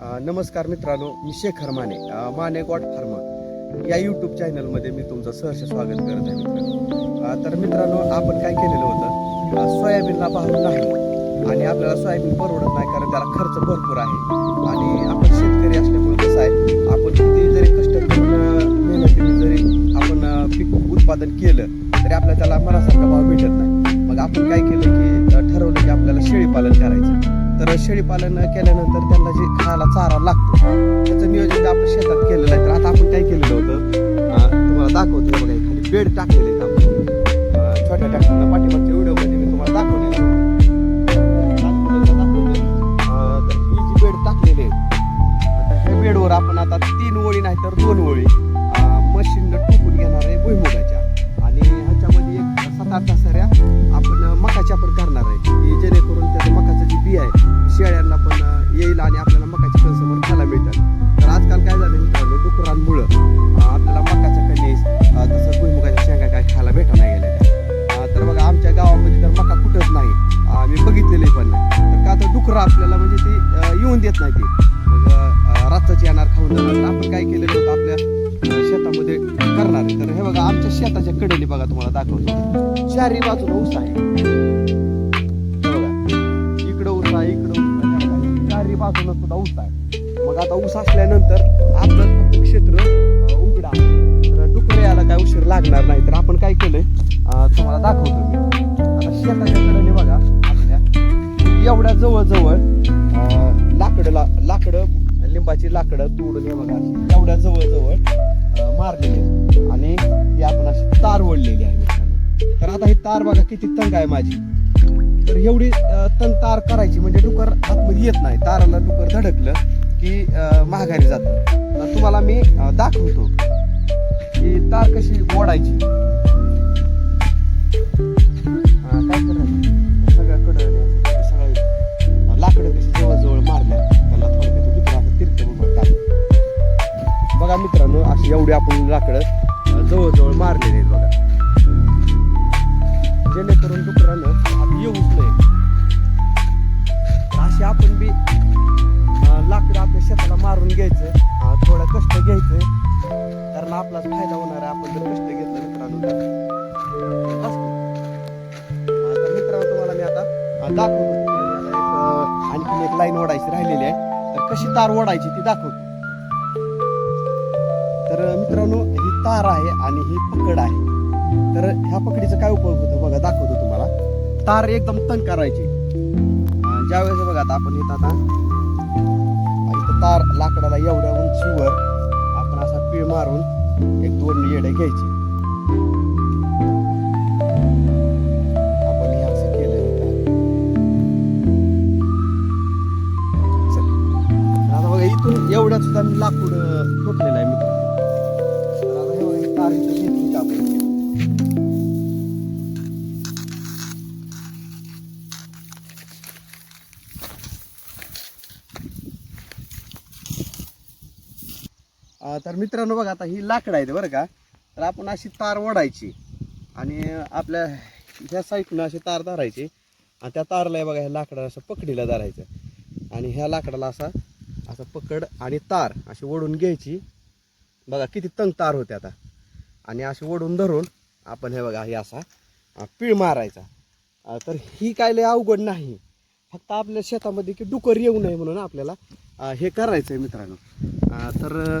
नमस्कार मित्रांनो मी शेखर माने माने गॉड फार्म या यूट्यूब चॅनलमध्ये मी तुमचं सहर्ष स्वागत करत आहे मित्रांनो. तर मित्रांनो आपण काय केलेलं होतं? सोयाबीनला भाव नाही आणि आपल्याला सोयाबीन परवडत नाही कारण त्याला खर्च भरपूर आहे. आणि आपण शेतकरी असल्यामुळे कसं आहे आपण किती जरी कष्ट करून मेहनतीने जरी आपण पीक उत्पादन केलं तरी आपल्याला त्याला मनासारखा भाव भेटत नाही. मग आपण काय केलं की ठरवलं की आपल्याला शेळीपालन करायचं. तर शेळीपालन केल्यानंतर त्यांना जे खायला चारा लागतो त्याचं नियोजन आपण शेतात केलेलं आहे तर आता आपण काय केलेलं होतं तुम्हाला दाखवतो बघा खाली बेड टाकलेले आहेत आपण. छोट्या ट्रॅक्टरला पाठीमागच्या व्हिडिओमध्ये मी तुम्हाला दाखवलेलं तर ही जी बेड टाकलेली आहे तर ह्या बेडवर आपण आता तीन ओळी नाही तर दोन ओळी मशीन टोकून घेणार आहे भुईमुगाच्या. आणि ह्याच्यामध्ये एक सात आठ तासाऱ्या आपण मकाच्या पण अं, आणि आपल्याला मकाची कणसं पण खायला मिळतात. तर आजकाल काय झालं मित्रांनो डुकरांमुळं आपल्याला मकाच्या कणीस तसंच भुईमुगाच्या शेंगा काय खायला भेटा नाही गेल्या तर बघा आमच्या गावामध्ये तर मका कुठंच नाही. आम्ही मी पण नाही. तर का तर डुकरं आपल्याला म्हणजे ती येऊन देत नाही ती. मग रातच येणार खाऊन जाणार. आपण काय केलेलं होतं आपल्या शेतामध्ये करणार तर हे बघा आमच्या शेताच्या कडेने बघा तुम्हाला दाखवतो. चारी बाजूला ऊस आहे. ऊस असल्यानंतर आपलं क्षेत्र उघडा तर डुकरं यायला काय उशीर लागणार नाही. तर आपण काय केलंय? तुम्हाला दाखवतो मी. आता शेताच्या कडेने बघा आपल्या. एवढ्या जवळजवळ लाकडं ला लाकडं लिंबाची लाकडं तोडून बघा एवढ्या जवळजवळ मारलेली आणि ती आपण अशी तार ओढलेली आहे तर आता ही तार बघा किती तंग आहे माझी. तर एवढी तण तंग तार करायची म्हणजे डुकर आतमध्ये येत नाही. ताराला डुकर धडकलं. की अं, माघारी जातं तर तुम्हाला मी दाखवतो की तार कशी ओढायची काय करायचं सगळ्याकडं सगळ्या लाकडं कशी जवळजवळ मारल्या त्याला थोडक्यात दुसरं असं तिरकं बघा टाक. बघा मित्रांनो अशी एवढी आपण लाकडं जवळजवळ मारलेली आहेत बघा. जेणेकरून डुकरानं येऊच नये. अशी आपण बी लाकडं आपल्या शेताला मारून घ्यायचं. थोडं कष्ट घ्यायचं. कारण आपलाच फायदा होणार आहे. आपण जर कष्ट घेतलं मित्रांनो तर. मित्रांनो तुम्हाला मी आता दाखवतो. आणखीन एक लाईन ओढायची राहिलेली आहे. तर कशी तार ओढायची ती दाखवतो. तर मित्रांनो ही तार आहे आणि ही पकड आहे. तर ह्या पकडीचा काय उपयोग होतो बघा दाखवतो तुम्हाला. तार एकदम तंग करायची. ज्यावेळेस बघा आता आपण इथं तार लाकडाला एवढ्या उंचीवर आपण असा पीळ मारून एक दोन येडे घ्यायची. आपण हे असं केलं आता बघा इथून एवढ्या सुद्धा मी लाकूड तुटलेलं ठोकलेलं आहे मी. तर आता हे तार घेतली आपण? तर मित्रांनो बघा आता ही लाकडं आहेत बरं का. तर आपण अशी तार ओढायची आणि आपल्या ह्या साईडनं अशी तार धरायची. आणि त्या तारला बघा ह्या लाकडाला असं पकडीला धरायचं. आणि ह्या लाकडाला असा असं पकड आणि तार अशी ओढून घ्यायची. बघा किती तंग तार होते आता. आणि अशी ओढून धरून आपण हे बघा हे असा पीळ मारायचा. तर ही काय लय अवघड नाही. फक्त आपल्या शेतामध्ये की डुकर येऊ नये म्हणून आपल्याला हे करायचं आहे मित्रांनो तर